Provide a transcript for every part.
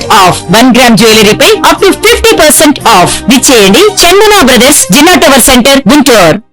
off one gram jewellery pi up to fifty percent of. విచ్చేయండి Chandana brothers జిల్లా tower centre Guntur.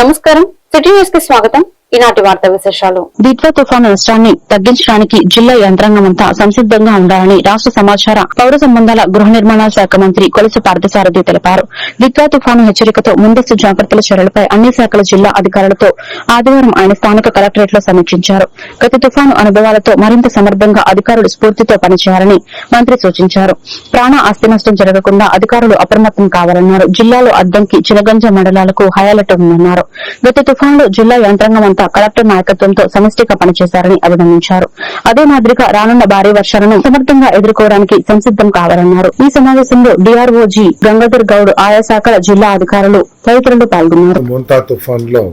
నమస్కారం. City న్యూస్కి స్వాగతం. ఈనాటి వార్త విశేషాలు. దిత్వా తుఫాను నష్టాన్ని తగ్గించడానికి జిల్లా యంత్రాంగం అంతా సంసిద్ధంగా ఉండాలని రాష్ట సమాచార పౌర సంబంధాల గృహ నిర్మాణాల శాఖ మంత్రి కొలస పార్థసారథి తెలిపారు. దిత్వా తుఫాను హెచ్చరికతో ముందస్తు జాగ్రత్తల చర్యలపై అన్ని శాఖల జిల్లా అధికారులతో ఆదివారం ఆయన స్థానిక కలెక్టరేట్లో సమీక్షించారు. గత తుఫాను అనుభవాలతో మరింత సమర్థంగా అధికారులు స్ఫూర్తితో పనిచేయాలని మంత్రి సూచించారు. ప్రాణ ఆస్తి నష్టం జరగకుండా అధికారులు అప్రమత్తం కావాలన్నారు. జిల్లాలో అద్దంకి చినగంజ మండలాలకు హైఅలర్ట్ ఉందన్నారు. గత తుఫాన్లో జిల్లా యంత్రాంగం అంతా కలెక్టర్ నాయకత్వంతో సమిష్టిగా పనిచేశారని అభినందించారు. అదే మాదిరిగా రానున్న భారీ వర్షాలను సమర్థంగా ఎదుర్కోవడానికి సంసిద్దం కావాలన్నారు. ఈ సమావేశంలో డిఆర్ఓజీ గంగాధర్ గౌడ్ ఆయా శాఖల జిల్లా అధికారులు తదితరులు పాల్గొన్నారు. మోంతా తుఫాన్లో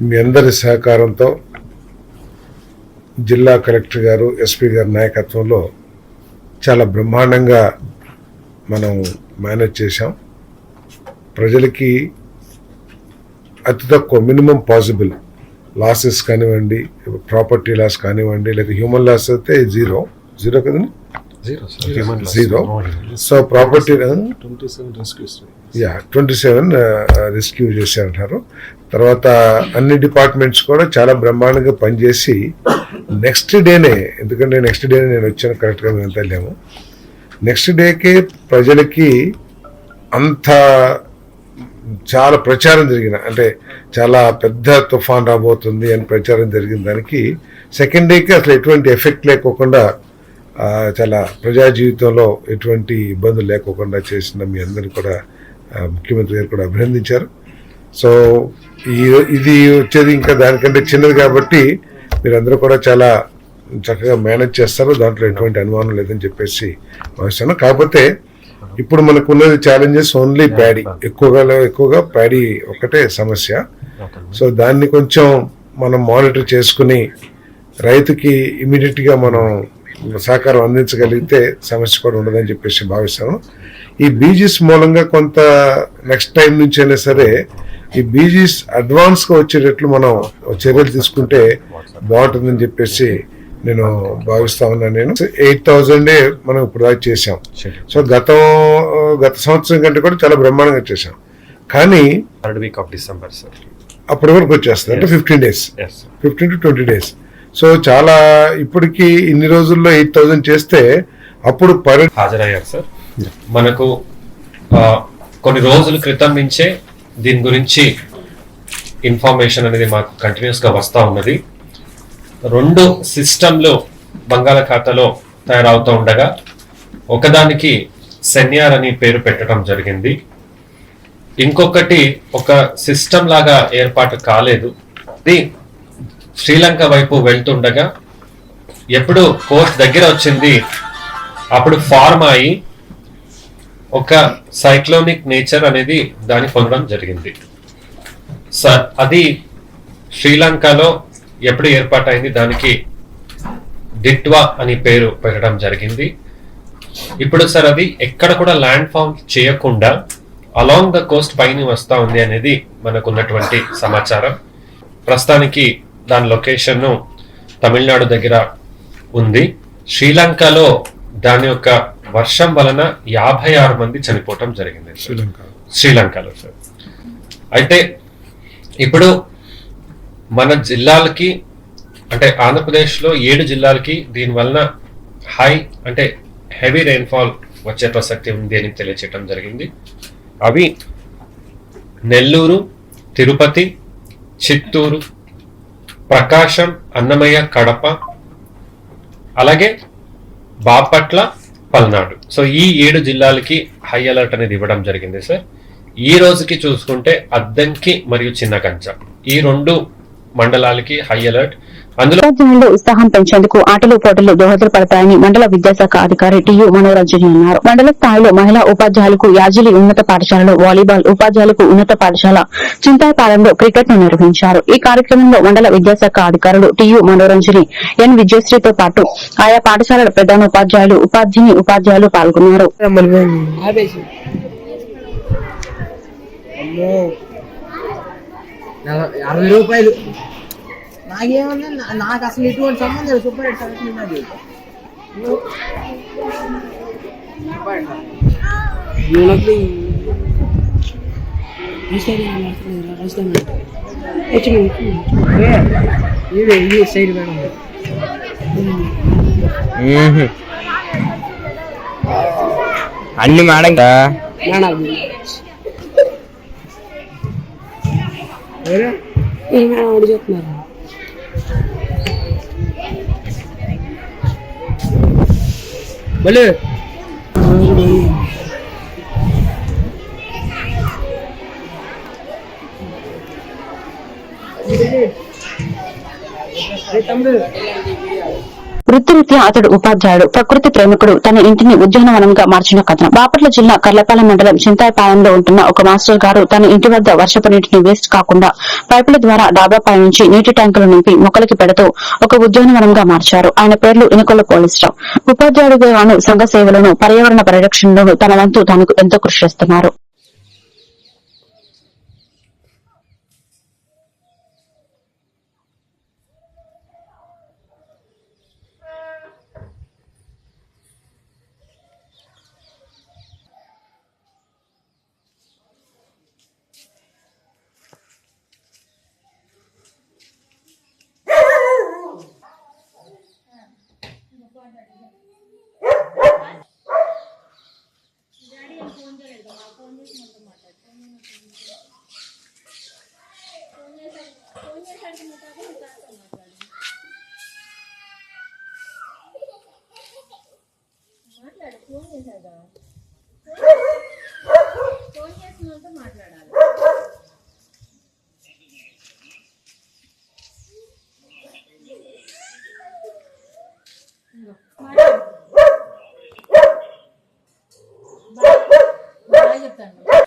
మీ అందరి సహకారంతో జిల్లా కలెక్టర్ గారు ఎస్పీ గారి నాయకత్వంలో చాలా బ్రహ్మాండంగా మనం మేనేజ్ చేశాం. ప్రజలకి అతి తక్కువ మినిమం పాసిబుల్. లాసెస్ కానివ్వండి ప్రాపర్టీ లాస్ కానివ్వండి లేదా హ్యూమన్ లాస్ అయితే జీరో. జీరో కదండి? జీరో సో ప్రాపర్టీ యా ట్వంటీ సెవెన్ రెస్క్యూ చేశారంటారు. తర్వాత అన్ని డిపార్ట్మెంట్స్ కూడా చాలా బ్రహ్మాండంగా పనిచేసి నెక్స్ట్ డేనే ఎందుకంటే నెక్స్ట్ డేనే నేను వచ్చాను కరెక్ట్గా మేము వెళ్ళాము నెక్స్ట్ డేకే ప్రజలకి అంత చాలా ప్రచారం జరిగిన అంటే చాలా పెద్ద తుఫాన్ రాబోతుంది అని ప్రచారం జరిగిన దానికి సెకండ్ డేకి అసలు ఎటువంటి ఎఫెక్ట్ లేకోకుండా చాలా ప్రజా జీవితంలో ఎటువంటి ఇబ్బందులు లేకోకుండా చేసిన మీ అందరిని కూడా ముఖ్యమంత్రి గారు కూడా అభినందించారు. సో ఈ ఇది వచ్చేది ఇంకా దానికంటే చిన్నది కాబట్టి మీరందరూ కూడా చాలా చక్కగా మేనేజ్ చేస్తారు దాంట్లో ఎటువంటి అనుమానం లేదని చెప్పేసి భావిస్తాను కాకపోతే ఇప్పుడు మనకు ఉన్నది ఛాలెంజెస్ ఓన్లీ ప్యాడీ ఎక్కువగా ఎక్కువగా ప్యాడీ ఒకటే సమస్య. సో దాన్ని కొంచెం మనం మానిటర్ చేసుకుని రైతుకి ఇమీడియట్గా మనం సహకారం అందించగలిగితే సమస్య కూడా ఉండదని చెప్పేసి భావిస్తాను. ఈ బీజీస్ మూలంగా కొంత నెక్స్ట్ టైం నుంచి అయినా సరే ఈ బీజీస్ అడ్వాన్స్గా వచ్చేటట్లు మనం చర్యలు తీసుకుంటే బాగుంటుందని చెప్పేసి నేను భావిస్తా ఉన్నాను నేను. ఎయిట్ థౌజండే మనం ఇప్పుడు దాకా చేసాం సో గతం గత సంవత్సరం కంటే కూడా చాలా బ్రహ్మాండంగా చేసాం కానీ third week of December sir అప్పటి వరకు వచ్చేస్తుంది. అంటే fifteen days fifteen to twenty days so చాలా ఇప్పటికి ఇన్ని రోజుల్లో ఎయిట్ థౌజండ్ చేస్తే అప్పుడు పర్ హాజరయ్యారు సార్ మనకు కొన్ని రోజుల క్రితం నుంచే దీని గురించి ఇన్ఫర్మేషన్ అనేది మాకు కంటిన్యూస్గా వస్తా ఉన్నది. రెండు సిస్టంలు బంగాళాఖాతలో తయారవుతూ ఉండగా ఒకదానికి సెన్యార్ అని పేరు పెట్టడం జరిగింది. ఇంకొకటి ఒక సిస్టమ్ లాగా ఏర్పాటు కాలేదు. ఇది శ్రీలంక వైపు వెళ్తుండగా ఎప్పుడు కోర్ట్ దగ్గర వచ్చింది అప్పుడు ఫార్మ్ అయి ఒక సైక్లోనిక్ నేచర్ అనేది దాన్ని పొందడం జరిగింది. సార్ అది శ్రీలంకలో ఎప్పుడు ఏర్పాటైంది? దానికి డిట్వా అని పేరు పెట్టడం జరిగింది. ఇప్పుడు సార్ అది ఎక్కడ కూడా ల్యాండ్ ఫామ్ చేయకుండా అలాంగ్ ద కోస్ట్ పైన వస్తా ఉంది అనేది మనకు ఉన్నటువంటి సమాచారం. ప్రస్తుతానికి దాని లొకేషన్ తమిళనాడు దగ్గర ఉంది. శ్రీలంకలో దాని యొక్క వర్షం వలన యాభై ఆరు మంది చనిపోవటం జరిగింది. శ్రీలంక శ్రీలంకలో సార్. అయితే ఇప్పుడు మన జిల్లాలకి అంటే ఆంధ్రప్రదేశ్లో ఏడు జిల్లాలకి దీనివలన హై అంటే హెవీ రెయిన్ఫాల్ వచ్చే ప్రసక్తి ఉంది అని తెలియచేయటం జరిగింది. అవి నెల్లూరు తిరుపతి చిత్తూరు ప్రకాశం అన్నమయ్య కడప అలాగే బాపట్ల పల్నాడు. సో ఈ ఏడు జిల్లాలకి హై అలర్ట్ అనేది ఇవ్వడం జరిగింది సార్. ఈ రోజుకి చూసుకుంటే అద్దంకి మరియు చిన్న కంచ ఈ రెండు మండలాలకి హై అలర్ట్. అందులో ఉపాధ్యాయుల్లో ఉత్సాహం పెంచేందుకు ఆటలు పోటీలు దోహదపడతాయని మండల విద్యాశాఖ అధికారి టియు మనోరంజని అన్నారు. మండల స్థాయిలో మహిళా ఉపాధ్యాయులకు యాజిలి ఉన్నత పాఠశాలలో వాలీబాల్ ఉపాధ్యాయులకు ఉన్నత పాఠశాల చింతాపాలెంలో క్రికెట్ను నిర్వహించారు. ఈ కార్యక్రమంలో మండల విద్యాశాఖ అధికారులు టియు మనోరంజని ఎన్ విజయశ్రీతో పాటు ఆయా పాఠశాలల ప్రధానోపాధ్యాయులు ఉపాధ్యాయుని ఉపాధ్యాయులు పాల్గొన్నారు. అరవై రూపాయలు నాకేమన్నా నా- నాకు అసలు ఎటువంటి సంబంధం లేదు సూపర్ హిట్ సంగతి ఉన్నది ఇది సైడ్ మేడం అన్ని మేడం మేడం ఏ మేడం అడిగి చెప్తున్నారు బలు తమ్ముడు వృత్తిరీత్యా అతడు ఉపాధ్యాయుడు. ప్రకృతి ప్రేమికుడు. తన ఇంటిని ఉద్యానవనంగా మార్చిన కథనం. బాపట్ల జిల్లా కర్లపాలెం మండలం చింతాయపాలెంలో ఉంటున్న ఒక మాస్టర్ గారు తన ఇంటి వద్ద వర్షపు నీటిని వేస్ట్ కాకుండా పైపుల ద్వారా డాబాపై నుంచి నీటి ట్యాంకులు నింపి మొక్కలకి పెడుతూ ఒక ఉద్యానవనంగా మార్చారు. ఆయన పేర్లు ఇనుకొల్ల పోలీసరావు. ఉపాధ్యాయుడిగాను సంఘ సేవలను పర్యావరణ పరిరక్షణలోను తన వంతు తనకు ఎంతో కృషి చేస్తున్నారు. ఫోన్ చేశారు కదా ఫోన్ చేసిన వాళ్ళతో మాట్లాడాలి చెప్తాను.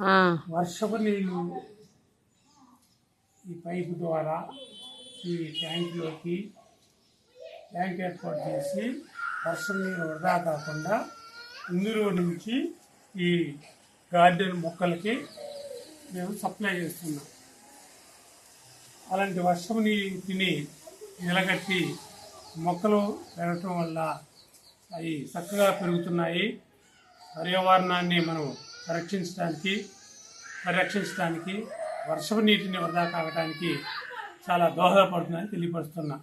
వర్షపు నీళ్ళు ఈ పైపు ద్వారా ఈ ట్యాంక్లోకి ట్యాంక్ ఏర్పాటు చేసి వర్షం నీరు వృధా కాకుండా ఇందులో నుంచి ఈ గార్డెన్ మొక్కలకి మేము సప్లై చేస్తున్నాం. అలాంటి వర్షం నీటిని నిలగట్టి మొక్కలు పెరగటం వల్ల అవి చక్కగా పెరుగుతున్నాయి. పర్యావరణాన్ని మనం రక్షించడానికి పరిరక్షించడానికి వర్షపు నీటిని వృధా కావడానికి చాలా దోహదపడుతుందని తెలియపరుస్తున్నా.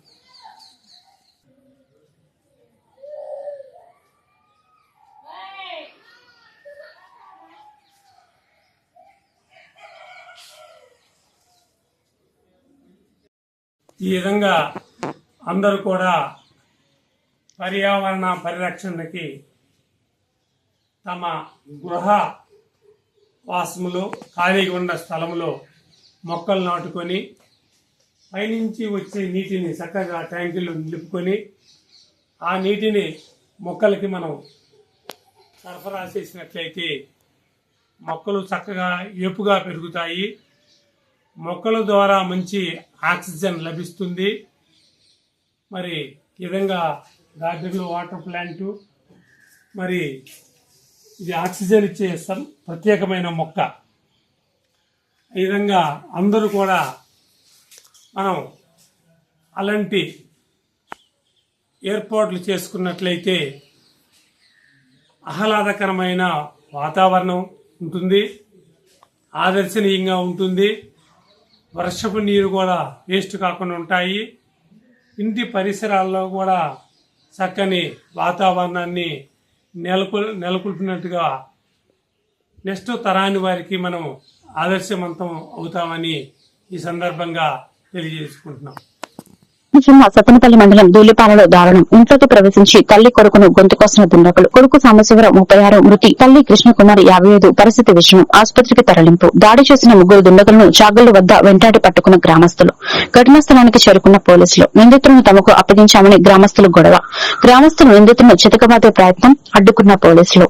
ఈ విధంగా అందరూ కూడా పర్యావరణ పరిరక్షణకి తమ గృహ వాసములో ఖాళీగా ఉన్న స్థలంలో మొక్కలు నాటుకొని పైనుంచి వచ్చే నీటిని చక్కగా ట్యాంకులు నిలుపుకొని ఆ నీటిని మొక్కలకి మనం సరఫరా చేసినట్లయితే మొక్కలు చక్కగా ఏపుగా పెరుగుతాయి. మొక్కల ద్వారా మంచి ఆక్సిజన్ లభిస్తుంది. మరి ఈ విధంగా గార్డెన్లో వాటర్ ప్లాంటు మరి ఇది ఆక్సిజన్ ఇచ్చే ప్రత్యేకమైన మొక్క. ఈ విధంగా అందరూ కూడా మనం అలాంటి ఏర్పాట్లు చేసుకున్నట్లయితే ఆహ్లాదకరమైన వాతావరణం ఉంటుంది. ఆదర్శనీయంగా ఉంటుంది. వర్షపు నీరు కూడా వేస్ట్ కాకుండా ఉంటాయి. ఇంటి పరిసరాల్లో కూడా చక్కని వాతావరణాన్ని నెలకొల్ నెలకొల్పినట్టుగా నెక్స్ట్ తరాని వారికి మనం ఆదర్శవంతం అవుతామని ఈ సందర్భంగా తెలియజేసుకుంటున్నాం. జిల్లా సత్తెనపల్లి మండలం దూలిపాలలో దారుణం. ఇంట్లోకి ప్రవేశించి తల్లి కొడుకును గొంతుకొస్తున్న దుండకులు కొడుకు సాంబశివరావు ముప్పై ఆరు మృతి తల్లి కృష్ణకుమారి యాభై ఐదు పరిస్థితి విషయం. ఆసుపత్రికి తరలింపు. దాడి చేసిన ముగ్గురు దుండగులను చాగళ్ళ వద్ద వెంటాడి పట్టుకున్న గ్రామస్తులు. ఘటనా స్థలానికి చేరుకున్న పోలీసులు. నిందితులను తమకు అప్పగించామని గ్రామస్తులు గొడవ. గ్రామస్తులు నిందితులను చితకబాదే ప్రయత్నం అడ్డుకున్న పోలీసులు.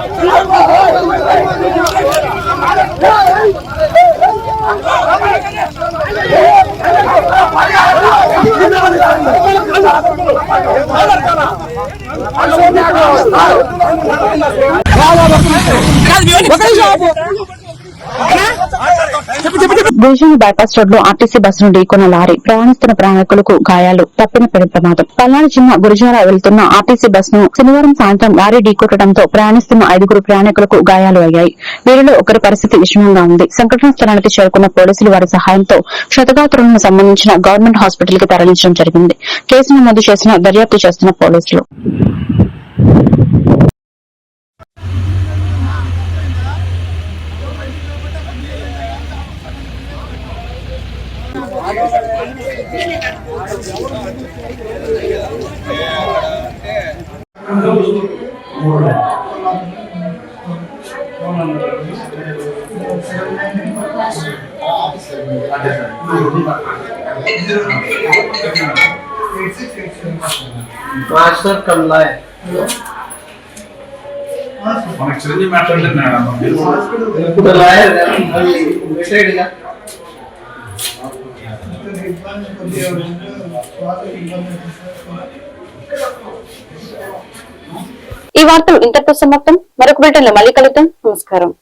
Bhushan bypass రోడ్లో ఆర్టీసీ బస్సును ఢీకొన్న లారీ ప్రయాణిస్తున్న ప్రయాణికులకు గాయాలు తప్పిన పెను ప్రమాదం. పల్నాడు జిల్లా గురుజార వెళ్తున్న ఆర్టీసీ బస్సును శనివారం సాయంత్రం లారీ ఢీకొట్టడంతో ప్రయాణిస్తున్న ఐదుగురు ప్రయాణికులకు గాయాలు అయ్యాయి. వీరిలో ఒకరి పరిస్థితి విషమంగా ఉంది. సంఘటనా స్థలానికి చేరుకున్న పోలీసులు వారి సహాయంతో క్షతగాత్రులను సంబంధించిన గవర్నమెంట్ హాస్పిటల్కి తరలించడం జరిగింది. కేసు నమోదు చేసిన దర్యాప్తు చేస్తున్న పోలీసులు. మాస్టర్ కమలా మనకి చిరంజీవి మాట్లాడలేదు మేడం ఈ వార్తలు ఇంతటితో సమాప్తం. మరొక బిల్టన్లో మళ్ళీ కలుద్దాం. నమస్కారం.